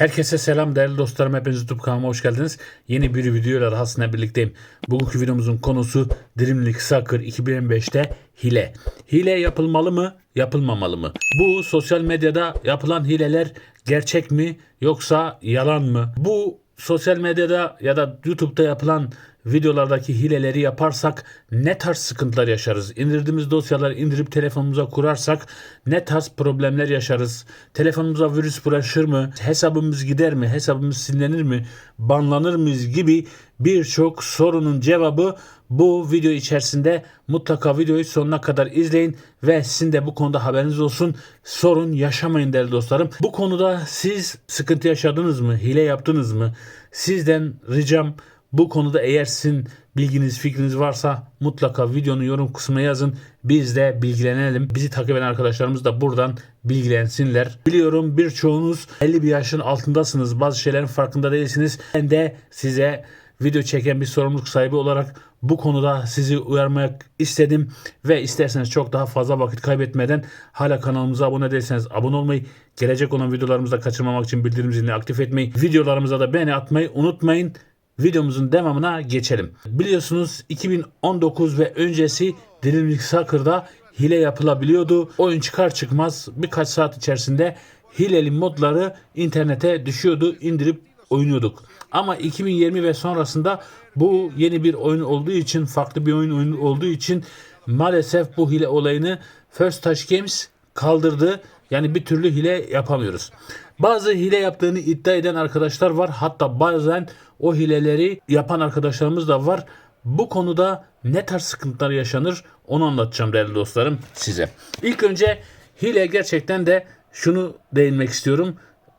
Herkese selam değerli dostlarım. Hepiniz YouTube kanalıma hoş geldiniz. Yeni bir videoyla daha sizinle birlikteyim. Bugünkü videomuzun konusu Dreamlink Soccer 2025'te hile. Hile yapılmalı mı, yapılmamalı mı? Bu sosyal medyada yapılan hileler gerçek mi yoksa yalan mı? Bu sosyal medyada ya da YouTube'da yapılan videolardaki hileleri yaparsak ne tarz sıkıntılar yaşarız? İndirdiğimiz dosyaları indirip telefonumuza kurarsak ne tarz problemler yaşarız? Telefonumuza virüs bulaşır mı? Hesabımız gider mi? Hesabımız silinir mi? Banlanır mıyız gibi birçok sorunun cevabı bu video içerisinde mutlaka videoyu sonuna kadar izleyin ve sizin de bu konuda haberiniz olsun. Sorun yaşamayın değerli dostlarım. Bu konuda siz sıkıntı yaşadınız mı? Hile yaptınız mı? Sizden ricam bu konuda eğer sizin bilginiz, fikriniz varsa mutlaka videonun yorum kısmına yazın. Biz de bilgilenelim. Bizi takip eden arkadaşlarımız da buradan bilgilensinler. Biliyorum birçoğunuz 50 bir yaşın altındasınız. Bazı şeylerin farkında değilsiniz. Ben de size video çeken bir sorumluluk sahibi olarak bu konuda sizi uyarmak istedim ve isterseniz çok daha fazla vakit kaybetmeden hala kanalımıza abone değilseniz abone olmayı, gelecek olan videolarımızı da kaçırmamak için bildirim zilini aktif etmeyi, videolarımıza da beğeni atmayı unutmayın. Videomuzun devamına geçelim. Biliyorsunuz 2019 ve öncesi Dreamlink Soccer'da hile yapılabiliyordu. Oyun çıkar çıkmaz birkaç saat içerisinde hileli modları internete düşüyordu. indirip oynuyorduk. Ama 2020 ve sonrasında bu yeni bir oyun olduğu için, farklı bir oyun, oyun olduğu için maalesef bu hile olayını First Touch Games kaldırdı. Yani bir türlü hile yapamıyoruz. Bazı hile yaptığını iddia eden arkadaşlar var. Hatta bazen o hileleri yapan arkadaşlarımız da var. Bu konuda ne tarz sıkıntılar yaşanır onu anlatacağım değerli dostlarım size. İlk önce hile gerçekten de şunu değinmek istiyorum.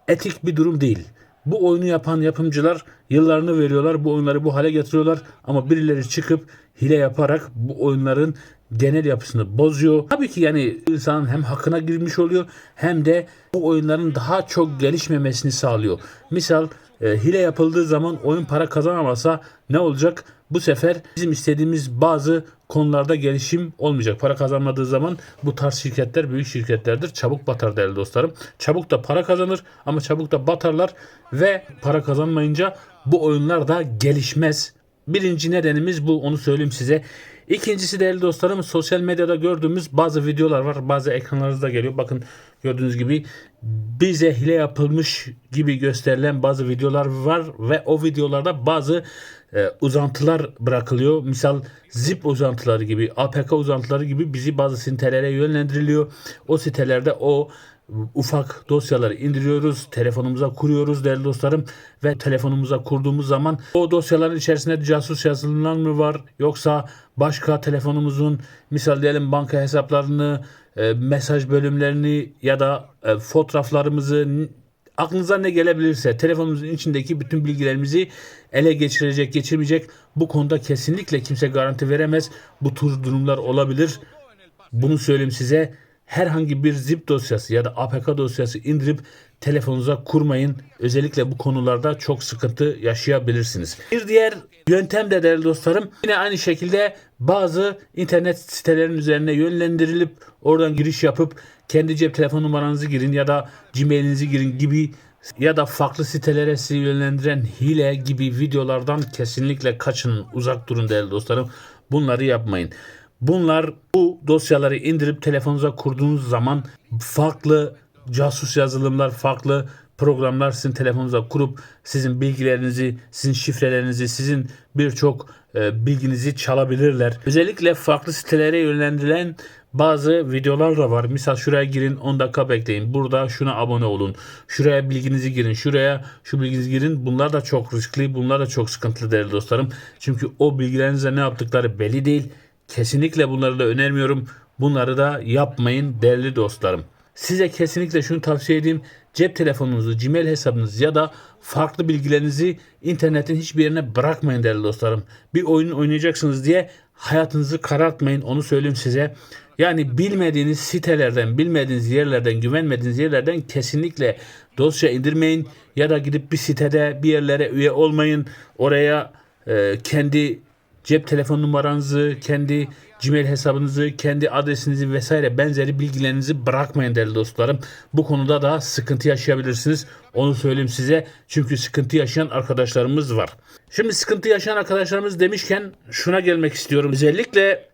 Etik bir durum değil. Bu oyunu yapan yapımcılar yıllarını veriyorlar. Bu oyunları bu hale getiriyorlar. Ama birileri çıkıp hile yaparak bu oyunların genel yapısını bozuyor. Tabii ki yani insanın hem hakkına girmiş oluyor hem de bu oyunların daha çok gelişmemesini sağlıyor. Misal e, hile yapıldığı zaman oyun para kazanamasa ne olacak? Bu sefer bizim istediğimiz bazı konularda gelişim olmayacak. Para kazanmadığı zaman bu tarz şirketler büyük şirketlerdir. Çabuk batar değerli dostlarım. Çabuk da para kazanır ama çabuk da batarlar ve para kazanmayınca bu oyunlar da gelişmez. Birinci nedenimiz bu onu söyleyeyim size. İkincisi değerli dostlarım sosyal medyada gördüğümüz bazı videolar var. Bazı ekranlarınızda geliyor. Bakın gördüğünüz gibi bize hile yapılmış gibi gösterilen bazı videolar var ve o videolarda bazı e, uzantılar bırakılıyor. Misal zip uzantıları gibi, APK uzantıları gibi bizi bazı sitelere yönlendiriliyor. O sitelerde o ufak dosyaları indiriyoruz, telefonumuza kuruyoruz değerli dostlarım ve telefonumuza kurduğumuz zaman o dosyaların içerisinde casus yazılımlar mı var yoksa başka telefonumuzun misal diyelim banka hesaplarını, e, mesaj bölümlerini ya da e, fotoğraflarımızı aklınıza ne gelebilirse telefonumuzun içindeki bütün bilgilerimizi ele geçirecek, geçirmeyecek bu konuda kesinlikle kimse garanti veremez. Bu tür durumlar olabilir. Bunu söyleyeyim size herhangi bir zip dosyası ya da APK dosyası indirip telefonunuza kurmayın. Özellikle bu konularda çok sıkıntı yaşayabilirsiniz. Bir diğer yöntem de değerli dostlarım yine aynı şekilde bazı internet sitelerinin üzerine yönlendirilip oradan giriş yapıp kendi cep telefon numaranızı girin ya da Gmail'inizi girin gibi ya da farklı sitelere sizi yönlendiren hile gibi videolardan kesinlikle kaçının. Uzak durun değerli dostlarım. Bunları yapmayın. Bunlar bu dosyaları indirip telefonunuza kurduğunuz zaman farklı casus yazılımlar, farklı programlar sizin telefonunuza kurup sizin bilgilerinizi, sizin şifrelerinizi, sizin birçok e, bilginizi çalabilirler. Özellikle farklı sitelere yönlendirilen bazı videolar da var. Misal şuraya girin 10 dakika bekleyin. Burada şuna abone olun. Şuraya bilginizi girin. Şuraya şu bilginizi girin. Bunlar da çok riskli. Bunlar da çok sıkıntılı değerli dostlarım. Çünkü o bilgilerinizle ne yaptıkları belli değil. Kesinlikle bunları da önermiyorum. Bunları da yapmayın değerli dostlarım. Size kesinlikle şunu tavsiye edeyim. Cep telefonunuzu, Gmail hesabınızı ya da farklı bilgilerinizi internetin hiçbir yerine bırakmayın değerli dostlarım. Bir oyun oynayacaksınız diye hayatınızı karartmayın onu söyleyeyim size. Yani bilmediğiniz sitelerden, bilmediğiniz yerlerden, güvenmediğiniz yerlerden kesinlikle dosya indirmeyin ya da gidip bir sitede bir yerlere üye olmayın. Oraya e, kendi cep telefon numaranızı, kendi Gmail hesabınızı, kendi adresinizi vesaire benzeri bilgilerinizi bırakmayın değerli dostlarım. Bu konuda da sıkıntı yaşayabilirsiniz. Onu söyleyeyim size. Çünkü sıkıntı yaşayan arkadaşlarımız var. Şimdi sıkıntı yaşayan arkadaşlarımız demişken şuna gelmek istiyorum. Özellikle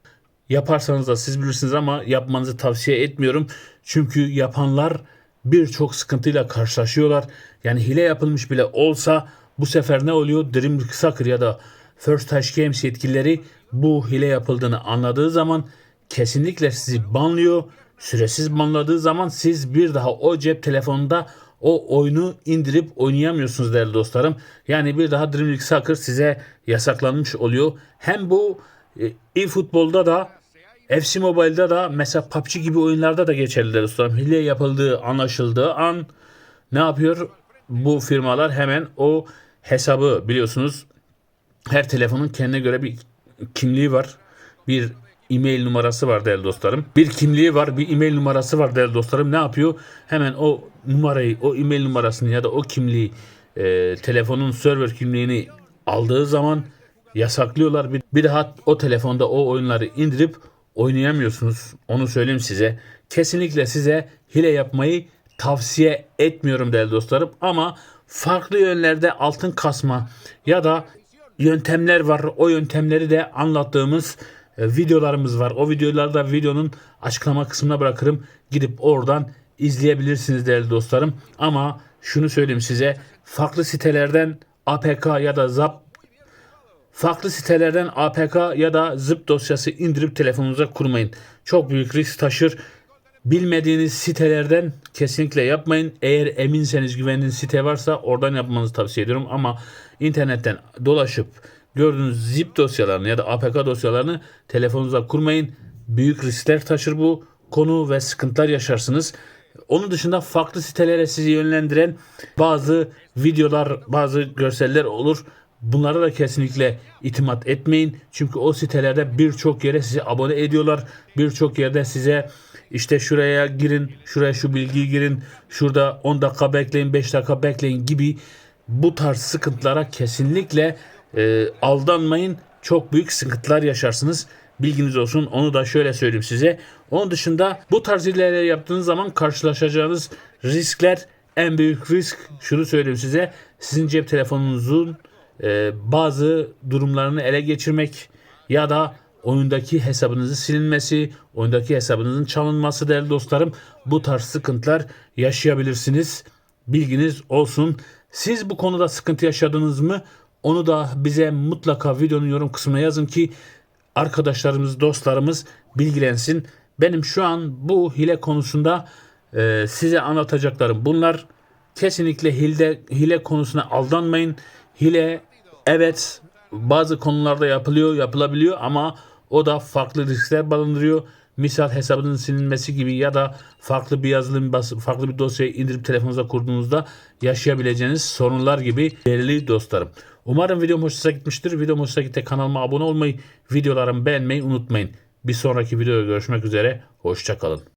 yaparsanız da siz bilirsiniz ama yapmanızı tavsiye etmiyorum. Çünkü yapanlar birçok sıkıntıyla karşılaşıyorlar. Yani hile yapılmış bile olsa bu sefer ne oluyor? Dream Soccer ya da First Touch Games yetkilileri bu hile yapıldığını anladığı zaman kesinlikle sizi banlıyor. Süresiz banladığı zaman siz bir daha o cep telefonunda o oyunu indirip oynayamıyorsunuz değerli dostlarım. Yani bir daha Dream League Soccer size yasaklanmış oluyor. Hem bu e, e-futbolda da FC Mobile'da da mesela PUBG gibi oyunlarda da geçerli değerli dostlarım. Hile yapıldığı anlaşıldığı an ne yapıyor? Bu firmalar hemen o hesabı biliyorsunuz her telefonun kendine göre bir kimliği var. Bir e-mail numarası var değerli dostlarım. Bir kimliği var, bir e-mail numarası var değerli dostlarım. Ne yapıyor? Hemen o numarayı, o e-mail numarasını ya da o kimliği, e, telefonun server kimliğini aldığı zaman yasaklıyorlar. Bir, bir daha o telefonda o oyunları indirip oynayamıyorsunuz. Onu söyleyeyim size. Kesinlikle size hile yapmayı tavsiye etmiyorum değerli dostlarım. Ama farklı yönlerde altın kasma ya da yöntemler var. O yöntemleri de anlattığımız e, videolarımız var. O videoları da videonun açıklama kısmına bırakırım. Gidip oradan izleyebilirsiniz değerli dostlarım. Ama şunu söyleyeyim size. Farklı sitelerden APK ya da ZAP farklı sitelerden APK ya da zip dosyası indirip telefonunuza kurmayın. Çok büyük risk taşır. Bilmediğiniz sitelerden kesinlikle yapmayın. Eğer eminseniz güvendiğiniz site varsa oradan yapmanızı tavsiye ediyorum. Ama internetten dolaşıp gördüğünüz zip dosyalarını ya da APK dosyalarını telefonunuza kurmayın. Büyük riskler taşır bu konu ve sıkıntılar yaşarsınız. Onun dışında farklı sitelere sizi yönlendiren bazı videolar, bazı görseller olur. Bunlara da kesinlikle itimat etmeyin. Çünkü o sitelerde birçok yere sizi abone ediyorlar. Birçok yerde size işte şuraya girin, şuraya şu bilgiyi girin, şurada 10 dakika bekleyin, 5 dakika bekleyin gibi bu tarz sıkıntılara kesinlikle e, aldanmayın. Çok büyük sıkıntılar yaşarsınız. Bilginiz olsun. Onu da şöyle söyleyeyim size. Onun dışında bu tarz ilerleri yaptığınız zaman karşılaşacağınız riskler en büyük risk şunu söyleyeyim size. Sizin cep telefonunuzun e, bazı durumlarını ele geçirmek ya da oyundaki hesabınızı silinmesi, oyundaki hesabınızın çalınması değerli dostlarım. Bu tarz sıkıntılar yaşayabilirsiniz. Bilginiz olsun. Siz bu konuda sıkıntı yaşadınız mı? Onu da bize mutlaka videonun yorum kısmına yazın ki arkadaşlarımız, dostlarımız bilgilensin. Benim şu an bu hile konusunda e, size anlatacaklarım bunlar. Kesinlikle hile, hile konusuna aldanmayın. Hile evet bazı konularda yapılıyor, yapılabiliyor ama o da farklı riskler barındırıyor. Misal hesabınızın silinmesi gibi ya da farklı bir yazılım, bas- farklı bir dosyayı indirip telefonunuza kurduğunuzda yaşayabileceğiniz sorunlar gibi değerli dostlarım. Umarım videom hoşunuza gitmiştir. Videom hoşunuza gitti kanalıma abone olmayı, videolarımı beğenmeyi unutmayın. Bir sonraki videoda görüşmek üzere. Hoşçakalın.